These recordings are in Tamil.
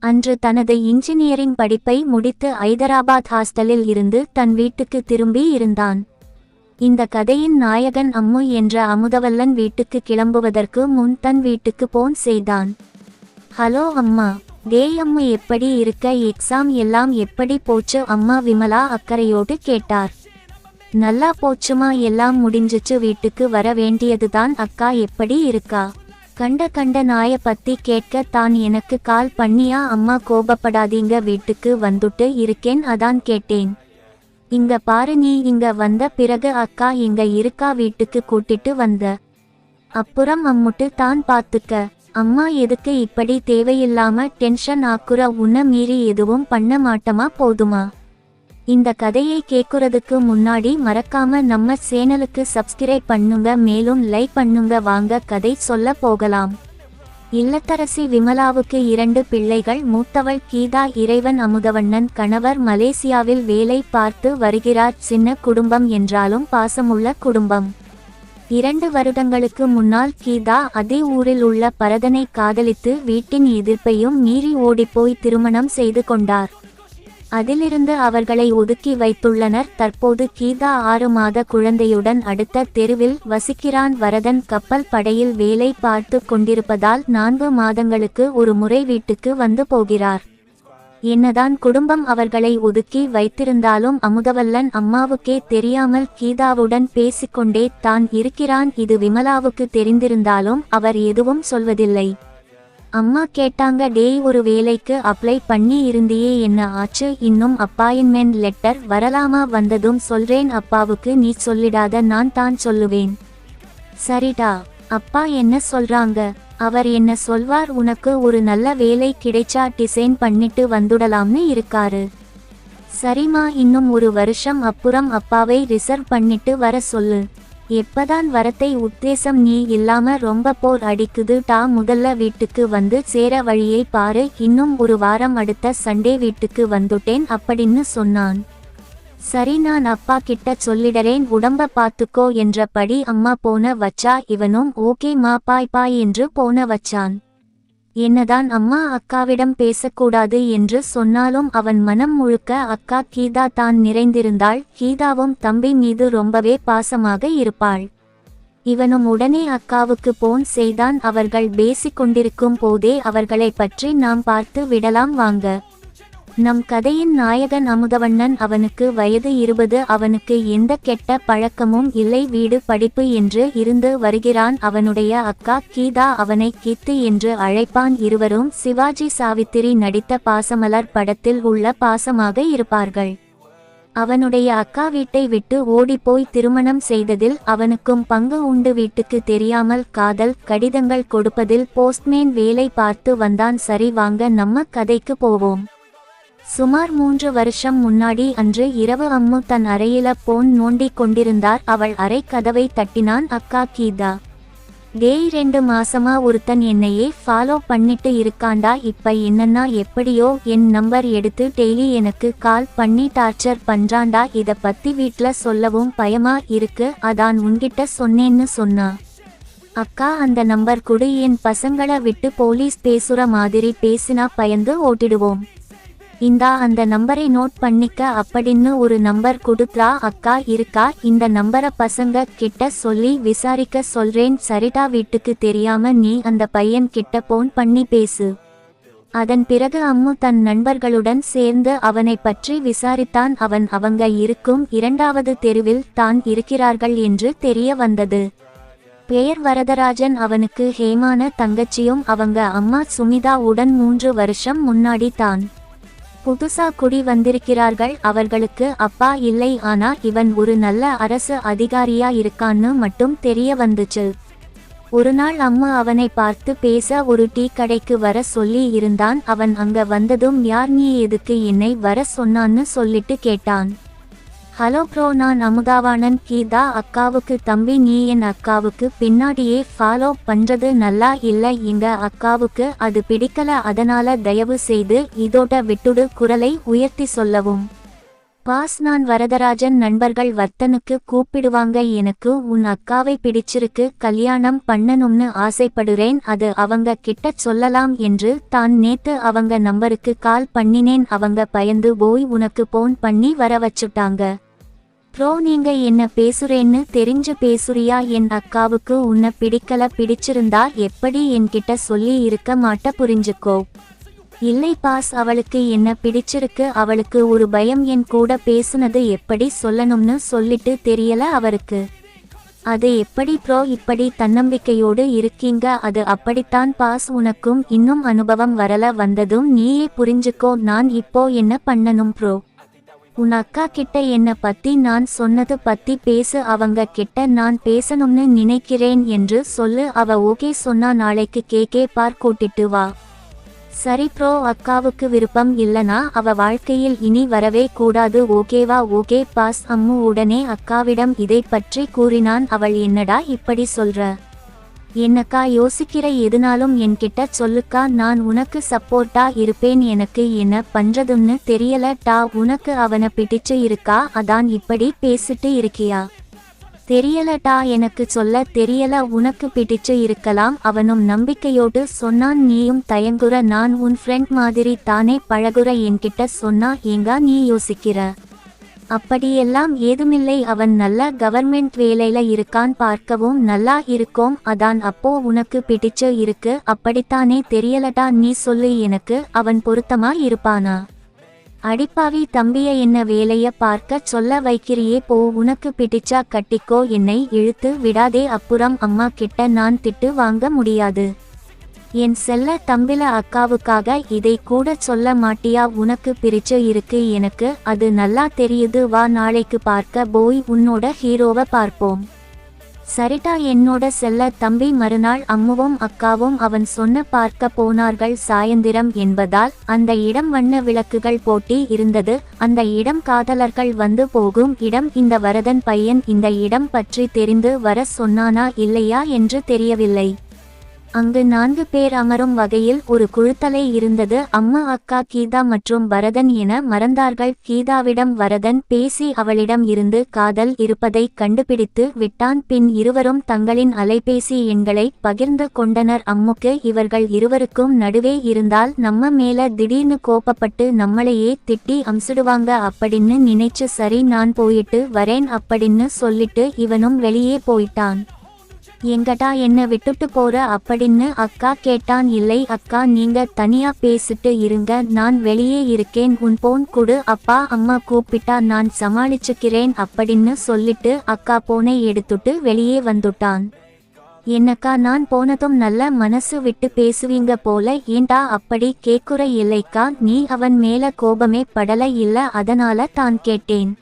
அன்று தனது இன்ஜினியரிங் படிப்பை முடித்து ஐதராபாத் ஹாஸ்டலில் இருந்து தன் வீட்டுக்கு திரும்பி இருந்தான். இந்த கதையின் நாயகன் அம்மு என்ற அமுதவல்லன் வீட்டுக்கு கிளம்புவதற்கு முன் தன் வீட்டுக்கு போன் செய்தான். ஹலோ அம்மா டேய் அம்மு எப்படி இருக்க? எக்ஸாம் எல்லாம் எப்படி போச்சு? அம்மா விமலா அக்கறையோடு கேட்டார். நல்லா போச்சுமா? எல்லாம் முடிஞ்சுச்சு. வீட்டுக்கு வர வேண்டியதுதான். அக்கா எப்படி இருக்கா? கண்ட கண்ட நாய பத்தி கேட்க தான் எனக்கு கால் பண்ணியா? அம்மா கோபப்படாதீங்க வீட்டுக்கு வந்துட்டு இருக்கேன் அதான் கேட்டேன். இங்க பாரு நீ இங்க வந்த பிறகு அக்கா இங்க இருக்கா? வீட்டுக்கு கூட்டிட்டு வந்த. அப்புறம் அம்முட்டு தான் பாத்துக்க. அம்மா எதுக்கு இப்படி தேவையில்லாம டென்ஷன் ஆக்குற? உன்ன மீறி எதுவும் பண்ண மாட்டமா? போதுமா? இந்த கதையை கேட்குறதுக்கு முன்னாடி மறக்காம நம்ம சேனலுக்கு சப்ஸ்கிரைப் பண்ணுங்க மேலும் லைக் பண்ணுங்க வாங்க கதை சொல்ல போகலாம். இல்லத்தரசி விமலாவுக்கு இரண்டு பிள்ளைகள் மூத்தவள் கீதா இறைவன் அமுதவண்ணன் கணவர் மலேசியாவில் வேலை பார்த்து வருகிறார் சின்ன குடும்பம் என்றாலும் பாசமுள்ள குடும்பம். இரண்டு வருடங்களுக்கு முன்னால் கீதா அதே ஊரில் உள்ள பரதனை காதலித்து வீட்டின் எதிர்ப்பையும் மீறி ஓடிப்போய் திருமணம் செய்து கொண்டார். அதிலிருந்து அவர்களை ஒதுக்கி வைத்துள்ளனர். தற்போது கீதா ஆறு மாத குழந்தையுடன் அடுத்த தெருவில் வசிக்கிறான். வரதன் கப்பல் படையில் வேலை பார்த்து கொண்டிருப்பதால் நான்கு மாதங்களுக்கு ஒரு முறை வீட்டுக்கு வந்து போகிறார். என்னதான் குடும்பம் அவர்களை ஒதுக்கி வைத்திருந்தாலும் அமுதவல்லன் அம்மாவுக்கே தெரியாமல் கீதாவுடன் பேசிக்கொண்டே தான் இருக்கிறான். இது விமலாவுக்கு தெரிந்திருந்தாலும் அவர் எதுவும் சொல்வதில்லை. அம்மா கேட்டாங்க டேய் ஒரு வேலைக்கு அப்ளை பண்ணி இருந்தியே என்ன ஆச்சு? இன்னும் அப்பாயின்மெண்ட் லெட்டர் வரலாமா? வந்ததும் சொல்றேன் அப்பாவுக்கு நீ சொல்லிடாத நான் தான் சொல்லுவேன். சரிடா அப்பா என்ன சொல்றாங்க? அவர் என்ன சொல்வார்? உனக்கு ஒரு நல்ல வேலை கிடைச்சா டிசைன் பண்ணிட்டு வந்துடலாம்னு இருக்காரு. சரிம்மா இன்னும் ஒரு வருஷம் அப்புறம் அப்பாவை ரிசர்வ் பண்ணிட்டு வர சொல்லு. எப்பதான் வரத்தை உத்தேசம் நீ இல்லாம ரொம்ப போர் அடிக்குது டா முதல்ல வீட்டுக்கு வந்து சேர வழியை பாரு இன்னும் ஒரு வாரம் அடுத்த சண்டே வீட்டுக்கு வந்துட்டேன் அப்படின்னு சொன்னான். சரி நான் அப்பா கிட்ட சொல்லிடறேன் உடம்ப பாத்துக்கோ என்றபடி அம்மா போன வச்சா இவனும் ஓகே மா பாய் பாய் என்று போன வச்சான். என்னதான் அம்மா அக்காவிடம் பேசக்கூடாது என்று சொன்னாலும் அவன் மனம் முழுக்க அக்கா கீதா தான் நிறைந்திருந்தாள். கீதாவும் தம்பி மீது ரொம்பவே பாசமாக இருப்பாள். இவனும் உடனே அக்காவுக்கு போன் செய்தான். அவர்கள் பேசிக் கொண்டிருக்கும் போதே அவர்களை பற்றி நாம் பார்த்து விடலாம் வாங்க. நம் கதையின் நாயகன் அமுதவண்ணன் அவனுக்கு வயது இருபது அவனுக்கு எந்த கெட்ட பழக்கமும் இல்லை வீடு படிப்பு என்று இருந்து வருகிறான். அவனுடைய அக்கா கீதா அவனை கீத்து என்று அழைப்பான். இருவரும் சிவாஜி சாவித்திரி நடித்த பாசமலர் படத்தில் உள்ள பாசமாக இருப்பார்கள். அவனுடைய அக்கா வீட்டை விட்டு ஓடிப்போய் திருமணம் செய்ததில் அவனுக்கும் பங்கு உண்டு. வீட்டுக்கு தெரியாமல் காதல் கடிதங்கள் கொடுப்பதில் போஸ்ட்மேன் வேலை பார்த்து வந்தான். சரி வாங்க நம்ம கதைக்கு போவோம். சுமார் மூன்று வருஷம் முன்னாடி அன்று இரவு அம்மு தன் அறையில போன் நோண்டிக் கொண்டிருந்தார். அவள் அறை கதவை தட்டினான் அக்கா கீதா. டேய் ரெண்டு மாசமா ஒருத்தன் என்னையே ஃபாலோ பண்ணிட்டு இருக்காண்டா. இப்ப என்னன்னா எப்படியோ என் நம்பர் எடுத்து டெய்லி எனக்கு கால் பண்ணி டார்ச்சர் பண்றாண்டா. இத பத்தி வீட்ல சொல்லவும் பயமா இருக்கு. அதான் உன்கிட்ட சொன்னேன்னு சொன்னா. அக்கா அந்த நம்பர் குடு. என் பசங்கள விட்டு போலீஸ் பேசுற மாதிரி பேசினா பயந்து ஓட்டிடுவோம். இந்தா அந்த நம்பரை நோட் பண்ணிக்க அப்படின்னு ஒரு நம்பர் கொடுத்தா அக்கா இருக்கா? இந்த நம்பரை பசங்க கிட்ட சொல்லி விசாரிக்க சொல்றேன். சரிதா வீட்டுக்கு தெரியாம நீ அந்த பையன் கிட்ட போன் பண்ணி பேசு. அதன் பிறகு அம்மு தன் நண்பர்களுடன் சேர்ந்து அவனை பற்றி விசாரித்தான். அவன் அவங்க இருக்கும் இரண்டாவது தெருவில் தான் இருக்கிறார்கள் என்று தெரிய வந்தது. பெயர் வரதராஜன் அவனுக்கு ஹேமான தங்கச்சியும் அவங்க அம்மா சுமிதாவுடன் மூன்று வருஷம் முன்னாடி தான். புதுசா குடி வந்திருக்கிறார்கள். அவர்களுக்கு அப்பா இல்லை ஆனா இவன் ஒரு நல்ல அரசு அதிகாரியா இருக்கான்னு மட்டும் தெரிய வந்துச்சு. ஒரு நாள் அம்மா அவனை பார்த்து பேச ஒரு டீ கடைக்கு வர சொல்லி இருந்தான். அவன் அங்க வந்ததும் யார் நீ எதுக்கு என்னை வர சொன்னான்னு சொல்லிட்டு கேட்டான். ஹலோ ப்ரோ நான் அமுதாவானன். கீதா அக்காவுக்கு தம்பி நீ என் அக்காவுக்கு பின்னாடியே ஃபாலோ பண்றது நல்லா இல்லை எங்க அக்காவுக்கு அது பிடிக்கல அதனால தயவு செய்து இதோட விட்டுடு குரலை உயர்த்தி சொல்லவும். பாஸ் நான் வரதராஜன் நண்பர்கள் வர்த்தனுக்கு கூப்பிடுவாங்க எனக்கு உன் அக்காவை பிடிச்சிருக்கு கல்யாணம் பண்ணணும்னு ஆசைப்படுறேன் அது அவங்க கிட்ட சொல்லலாம் என்று தான் நேத்து அவங்க நம்பருக்கு கால் பண்ணினேன் அவங்க பயந்து போய் உனக்கு போன் பண்ணி வர வச்சுட்டாங்க. ப்ரோ நீங்க என்ன பேசுறேன்னு தெரிஞ்சு பேசுறியா? என் அக்காவுக்கு உன்னை பிடிக்கல பிடிச்சிருந்தா எப்படி என்கிட்ட சொல்லி இருக்க மாட்ட புரிஞ்சுக்கோ. இல்லை பாஸ் அவளுக்கு என்ன பிடிச்சிருக்கு? அவளுக்கு ஒரு பயம் என் கூட பேசுனது எப்படி சொல்லணும்னு சொல்லிட்டு தெரியல அவருக்கு. அது எப்படி ப்ரோ இப்படி தன்னம்பிக்கையோடு இருக்கீங்க? அது அப்படித்தான் பாஸ் உனக்கும் இன்னும் அனுபவம் வரல வந்ததும் நீயே புரிஞ்சுக்கோ நான் இப்போ என்ன பண்ணணும் ப்ரோ? உன் அக்கா கிட்ட என்ன பத்தி நான் சொன்னது பத்தி பேசு அவங்க கிட்ட நான் பேசணும்னு நினைக்கிறேன் என்று சொல்லு அவ ஓகே சொன்னா நாளைக்கு கேக்கே பார் கூட்டிட்டு வா. சரி ப்ரோ அக்காவுக்கு விருப்பம் இல்லனா அவ வாழ்க்கையில் இனி வரவே கூடாது ஓகேவா ஓகே பாஸ் அம்மு உடனே அக்காவிடம் இதை பற்றி கூறினான் அவள் என்னடா இப்படி சொல்ற? என்னக்கா யோசிக்கிற எதுனாலும் என்கிட்ட சொல்லுக்கா நான் உனக்கு சப்போர்ட்டா இருப்பேன் எனக்கு என்ன பண்றதுன்னு தெரியல டா உனக்கு அவனை பிடிச்சு இருக்கா அதான் இப்படி பேசிட்டு இருக்கியா? தெரியலடா எனக்கு சொல்ல தெரியல உனக்கு பிடிச்சு இருக்கலாம் அவனும் நம்பிக்கையோடு சொன்னான் நீயும் தயங்குற நான் உன் ஃப்ரெண்ட் மாதிரி தானே பழகுற என்கிட்ட சொன்னா ஏங்கா நீ யோசிக்கிற? அப்படியெல்லாம் ஏதுமில்லை அவன் நல்ல கவர்மெண்ட் வேலையில இருக்கான் பார்க்கவும் நல்லா இருக்கோம் அதான் அப்போ உனக்கு பிடிச்சு இருக்கு அப்படித்தானே தெரியலடா நீ சொல்லு எனக்கு அவன் பொருத்தமா இருப்பானா? அடிப்பாவி தம்பிய என்ன வேலைய பார்க்க சொல்ல வைக்கிறியே போ உனக்கு பிடிச்சா கட்டிக்கோ என்னை இழுத்து விடாதே அப்புறம் அம்மா கிட்ட நான் திட்டு வாங்க முடியாது. என் செல்ல தம்பில அக்காவுக்காக இதை கூட சொல்ல மாட்டியா? உனக்கு பிரிச்சு இருக்கு எனக்கு அது நல்லா தெரியுது. வா நாளைக்கு பார்க்க போய் உன்னோட ஹீரோவை பார்ப்போம். சரிடா என்னோட செல்ல தம்பி மறுநாள் அம்முவும் அக்காவும் அவன் சொன்ன பார்க்க போனார்கள். சாயந்திரம் என்பதால் அந்த இடம் வண்ண விளக்குகள் போட்டி இருந்தது. அந்த இடம் காதலர்கள் வந்து போகும் இடம். இந்த வரதன் பையன் இந்த இடம் பற்றி தெரிந்து வர சொன்னானா இல்லையா என்று தெரியவில்லை. அங்கு நான்கு பேர் அமரும் வகையில் ஒரு குழுத்தலை இருந்தது. அம்மா அக்கா கீதா மற்றும் பரதன் என மறந்தார்கள். கீதாவிடம் வரதன் பேசி அவளிடம் இருந்து காதல் இருப்பதை கண்டுபிடித்து விட்டான். பின் இருவரும் தங்களின் அலைபேசி எண்களை பகிர்ந்து கொண்டனர். அம்முக்கு இவர்கள் இருவருக்கும் நடுவே இருந்தால் நம்ம மேல திடீர்னு கோபப்பட்டு நம்மளையே திட்டி அம்சிடுவாங்க அப்படின்னு நினைச்சு சரி நான் போயிட்டு வரேன் அப்படின்னு சொல்லிட்டு இவனும் வெளியே போயிட்டான். எங்கடா என்ன விட்டுட்டு போற அப்படின்னு அக்கா கேட்டான். இல்லை அக்கா நீங்க தனியா பேசிட்டு இருங்க. நான் வெளியே இருக்கேன். உன் போன் கொடு. அப்பா அம்மா கூப்பிட்டா நான் சமாளிச்சுக்கிறேன் அப்படின்னு சொல்லிட்டு அக்கா போனை எடுத்துட்டு வெளியே வந்துட்டான். என்னக்கா நான் போனதும் நல்ல மனசு விட்டு பேசுவீங்க போல. ஏண்டா அப்படி கேக்குற இல்லைக்கா? நீ அவன் மேல கோபமே படல இல்ல. அதனால தான் கேட்டேன்.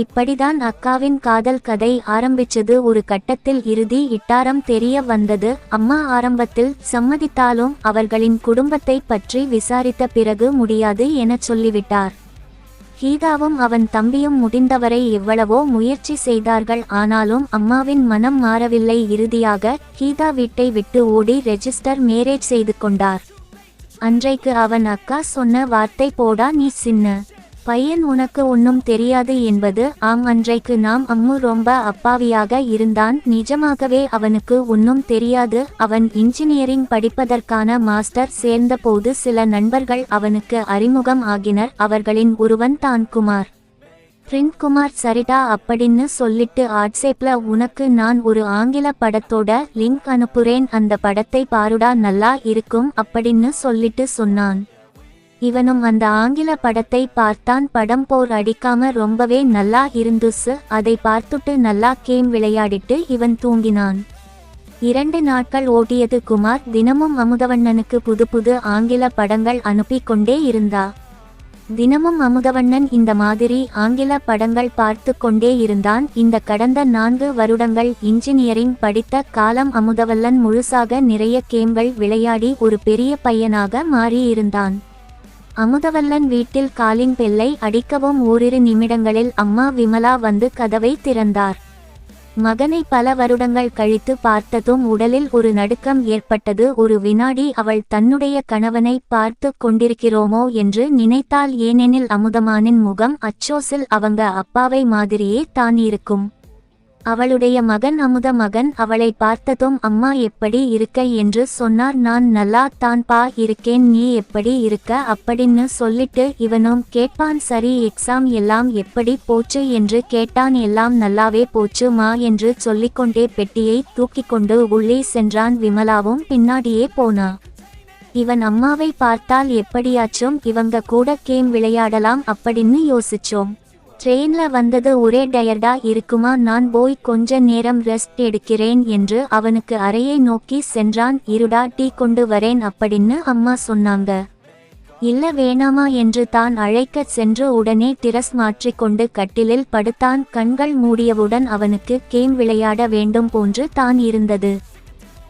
இப்படிதான் அக்காவின் காதல் கதை ஆரம்பிச்சது. ஒரு கட்டத்தில் இறுதி இட்டாரம் தெரிய வந்தது. அம்மா ஆரம்பத்தில் சம்மதித்தாலும் அவர்களின் குடும்பத்தை பற்றி விசாரித்த பிறகு முடியாது எனச் சொல்லிவிட்டார். கீதாவும் அவன் தம்பியும் முடிந்தவரை எவ்வளவோ முயற்சி செய்தார்கள். ஆனாலும் அம்மாவின் மனம் மாறவில்லை. இறுதியாக கீதா வீட்டை விட்டு ஓடி ரெஜிஸ்டர் மேரேஜ் செய்து கொண்டார். அன்றைக்கு அவன் அக்கா சொன்ன வார்த்தை போடா நீ சின்ன. பையன் உனக்கு ஒன்னும் தெரியாது என்பது ஆம் அன்றைக்கு நாம் அம்மு ரொம்ப அப்பாவியாக இருந்தான். நிஜமாகவே அவனுக்கு ஒன்னும் தெரியாது. அவன் இன்ஜினியரிங் படிப்பதற்கான மாஸ்டர் சேர்ந்தபோது சில நண்பர்கள் அவனுக்கு அறிமுகம் ஆகினர். அவர்களின் ஒருவன் தான் குமார். பிரிண்ட் குமார் சரிடா அப்படின்னு சொல்லிட்டு வாட்ஸ்அப்ல உனக்கு நான் ஒரு ஆங்கில படத்தோட லிங்க் அனுப்புறேன். அந்த படத்தை பாருடா நல்லா இருக்கும் அப்படின்னு சொல்லிட்டு சொன்னான். இவனும் அந்த ஆங்கில படத்தை பார்த்தான். படம் போர் அடிக்காம ரொம்பவே நல்லா இருந்துச்சு அதை பார்த்துட்டு நல்லா கேம் விளையாடிட்டு இவன் தூங்கினான். இரண்டு நாட்கள் ஓட்டியது குமார் தினமும் அமுதவண்ணனுக்கு புது புது ஆங்கில படங்கள் அனுப்பி கொண்டே இருந்தா. தினமும் அமுதவண்ணன் இந்த மாதிரி ஆங்கில படங்கள் பார்த்து கொண்டே இருந்தான். இந்த கடந்த நான்கு வருடங்கள் இன்ஜினியரிங் படித்த காலம் அமுதவல்லன் முழுசாக நிறைய கேம்கள் விளையாடி ஒரு பெரிய பையனாக மாறியிருந்தான் அமுதவல்லன் வீட்டில் காலின் பெல்லை அடிக்கவும் ஓரிரு நிமிடங்களில் அம்மா விமலா வந்து கதவை திறந்தார். மகனை பல வருடங்கள் கழித்து பார்த்ததும் உடலில் ஒரு நடுக்கம் ஏற்பட்டது. ஒரு வினாடி அவள் தன்னுடைய கணவனை பார்த்து கொண்டிருக்கிறோமோ என்று நினைத்தால் ஏனெனில் அமுதமானின் முகம் அச்சோசில் அவங்க அப்பாவை மாதிரியே தான் இருக்கும். அவளுடைய மகன் அமுத மகன் அவளை பார்த்ததும் அம்மா எப்படி இருக்க? என்று சொன்னார். நான் நல்லா தான் பா இருக்கேன். நீ எப்படி இருக்க? அப்படின்னு சொல்லிட்டு இவனும் கேட்பான் சரி எக்ஸாம் எல்லாம் எப்படி போச்சு? என்று கேட்டான். எல்லாம் நல்லாவே போச்சு மா என்று சொல்லிக்கொண்டே பெட்டியை தூக்கிக்கொண்டு உள்ளே சென்றான் விமலாவும் பின்னாடியே போனா. இவன் அம்மாவை பார்த்தால் எப்படியாச்சும் இவங்க கூட கேம் விளையாடலாம் அப்படின்னு யோசிச்சோம். ட்ரெயின்ல வந்தது ஒரே டயர்டா இருக்குமா? நான் போய் கொஞ்ச நேரம் ரெஸ்ட் எடுக்கிறேன் என்று அவனுக்கு அறையை நோக்கி சென்றான். இருடா டீ கொண்டு வரேன் அப்படின்னு அம்மா சொன்னாங்க. இல்ல வேணாமா என்று தான் அழைக்கச் சென்று உடனே டிரஸ் மாற்றிக்கொண்டு கட்டிலில் படுத்தான். கண்கள் மூடியவுடன் அவனுக்கு கேம் விளையாட வேண்டும் போன்று தான் இருந்தது.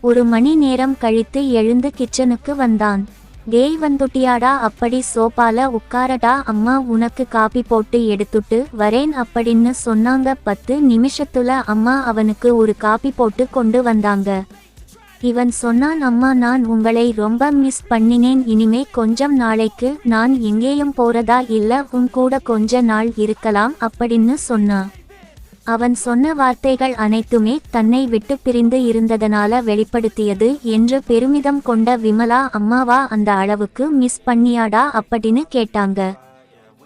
ஒரு மணி நேரம் கழித்து எழுந்து கிச்சனுக்கு வந்தான். டேய் வந்துட்டியாடா அப்படி சோபால உட்காரடா அம்மா உனக்கு காபி போட்டு எடுத்துட்டு வரேன் அப்படின்னு சொன்னாங்க. பத்து நிமிஷத்துல அம்மா அவனுக்கு ஒரு காபி போட்டு கொண்டு வந்தாங்க. இவன் சொன்னான் அம்மா நான் உங்களை ரொம்ப மிஸ் பண்ணினேன். இனிமே கொஞ்சம் நாளைக்கு நான் எங்கேயும் போறதா இல்ல உன் கூட கொஞ்ச நாள் இருக்கலாம் அப்படின்னு சொன்னான். அவன் சொன்ன வார்த்தைகள் அனைத்துமே தன்னை விட்டு பிரிந்து இருந்ததனால வெளிப்படுத்தியது என்று பெருமிதம் கொண்ட விமலா அம்மாவா அந்த அளவுக்கு மிஸ் பண்ணியாடா? அப்படின்னு கேட்டாங்க.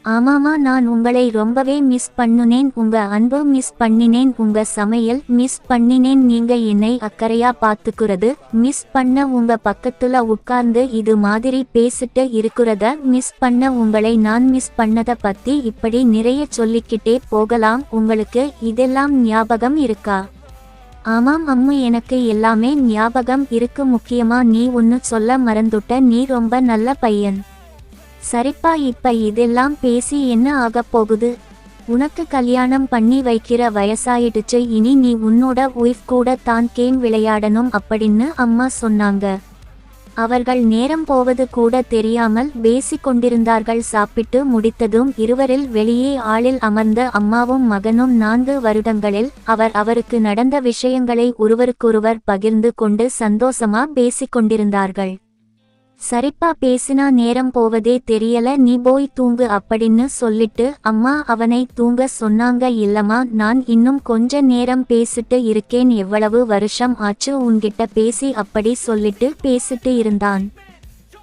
ஆமாமா நான் உங்களை ரொம்பவே மிஸ் பண்ணுனேன். உங்க அன்பு மிஸ் பண்ணினேன். உங்க சமையல் மிஸ் பண்ணினேன். நீங்க என்னை அக்கறையா பாத்துக்கிறது மிஸ் பண்ண உங்க பக்கத்துல உட்கார்ந்து இது மாதிரி பேசிட்டு இருக்கிறத மிஸ் பண்ண உங்களை நான் மிஸ் பண்ணத பத்தி இப்படி நிறைய சொல்லிக்கிட்டே போகலாம். உங்களுக்கு இதெல்லாம் ஞாபகம் இருக்கா? ஆமாம் அம்மு எனக்கு எல்லாமே ஞாபகம் இருக்கு. முக்கியமா நீ ஒன்னு சொல்ல மறந்துட்ட. நீ ரொம்ப நல்ல பையன். சரிப்பா இப்ப இதெல்லாம் பேசி என்ன ஆகப் போகுது? உனக்கு கல்யாணம் பண்ணி வைக்கிற வயசாயிடுச்சு இனி நீ உன்னோட ஒய்ஃப் கூட தான் கேம் விளையாடணும் அப்படின்னு அம்மா சொன்னாங்க. அவர்கள் நேரம் போவது கூட தெரியாமல் பேசிக் கொண்டிருந்தார்கள். சாப்பிட்டு முடித்ததும் இருவரில் வெளியே ஆளில் அமர்ந்த அம்மாவும் மகனும் நான்கு வருடங்களில் அவர் அவருக்கு நடந்த விஷயங்களை ஒருவருக்கொருவர் பகிர்ந்து கொண்டு சந்தோஷமா பேசிக் கொண்டிருந்தார்கள். சரிப்பா பேசினா நேரம் போவதே தெரியல நீ போய் தூங்கு அப்படின்னு சொல்லிட்டு அம்மா அவனை தூங்க சொன்னாங்க. இல்லம்மா நான் இன்னும் கொஞ்ச நேரம் பேசிட்டு இருக்கேன். எவ்வளவு வருஷம் ஆச்சு உன்கிட்ட பேசி அப்படி சொல்லிட்டு பேசிட்டு இருந்தான்.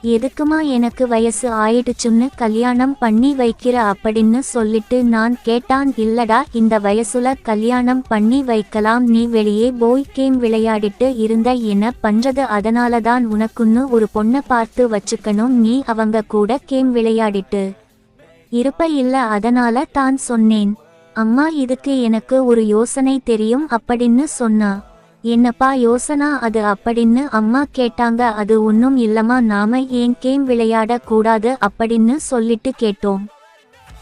எதுக்குமா எனக்கு வயசு ஆயிடுச்சுன்னு கல்யாணம் பண்ணி வைக்கிற அப்படின்னு சொல்லிட்டு நான் கேட்டான் இல்லடா இந்த வயசுல கல்யாணம் பண்ணி வைக்கலாம். நீ வெளியே போய் கேம் விளையாடிட்டு இருந்த என்ன பண்றது? அதனாலதான் உனக்குன்னு ஒரு பொண்ணை பார்த்து வச்சுக்கணும். நீ அவங்க கூட கேம் விளையாடிட்டு இருப்ப இல்ல அதனால தான் சொன்னேன். அம்மா இதுக்கு எனக்கு ஒரு யோசனை தெரியும் அப்படின்னு சொன்னா. என்னப்பா யோசனா அது அப்படின்னு அம்மா கேட்டாங்க. அது ஒன்றும் இல்லம்மா நாம ஏன் கேம் விளையாட கூடாது அப்படின்னு சொல்லிட்டு கேட்டோம்.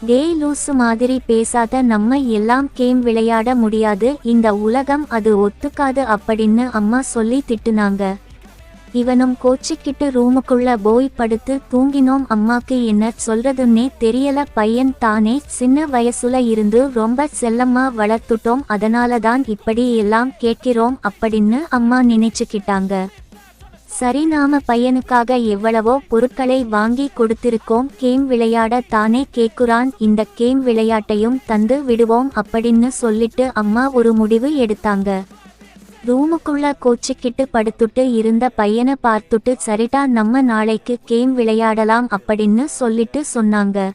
டே லூசு மாதிரி பேசாத நம்ம எல்லாம் கேம் விளையாட முடியாது. இந்த உலகம் அது ஒத்துக்காது அப்படின்னு அம்மா சொல்லி திட்டுனாங்க. இவனும் கோச்சிக்கிட்டு ரூமுக்குள்ள போய் படுத்து தூங்கினோம். அம்மாக்கு என்ன சொல்றதுன்னே தெரியல. பையன் தானே சின்ன வயசுல இருந்து ரொம்ப செல்லம்மா வளர்த்துட்டோம். அதனாலதான் இப்படி எல்லாம் கேட்கிறோம் அப்படின்னு அம்மா நினைச்சுக்கிட்டாங்க. சரி நாம பையனுக்காக எவ்வளவோ பொருட்களை வாங்கி கொடுத்திருக்கோம். கேம் விளையாட தானே கேக்குறான். இந்த கேம் விளையாட்டையும் தந்து விடுவோம் அப்படின்னு சொல்லிட்டு அம்மா ஒரு முடிவு எடுத்தாங்க. ரூமுக்குள்ள கோச்சிக்கிட்டு படுத்துட்டு இருந்த பையனை பார்த்துட்டு சரிடா நம்ம நாளைக்கு கேம் விளையாடலாம் அப்படின்னு சொல்லிட்டு சொன்னாங்க.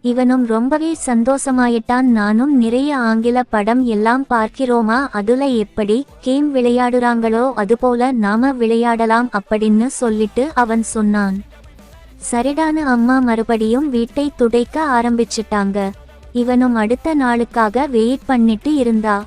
இவனும் ரொம்பவே சந்தோஷமாயிட்டான். நானும் நிறைய ஆங்கில படம் எல்லாம் பார்க்கிறோமா? அதுல எப்படி கேம் விளையாடுறாங்களோ அதுபோல நாம விளையாடலாம் அப்படின்னு சொல்லிட்டு அவன் சொன்னான். சரிடான அம்மா மறுபடியும் வீட்டை துடைக்க ஆரம்பிச்சிட்டாங்க. இவனும் அடுத்த நாளுக்காக வெயிட் பண்ணிட்டு இருந்தா.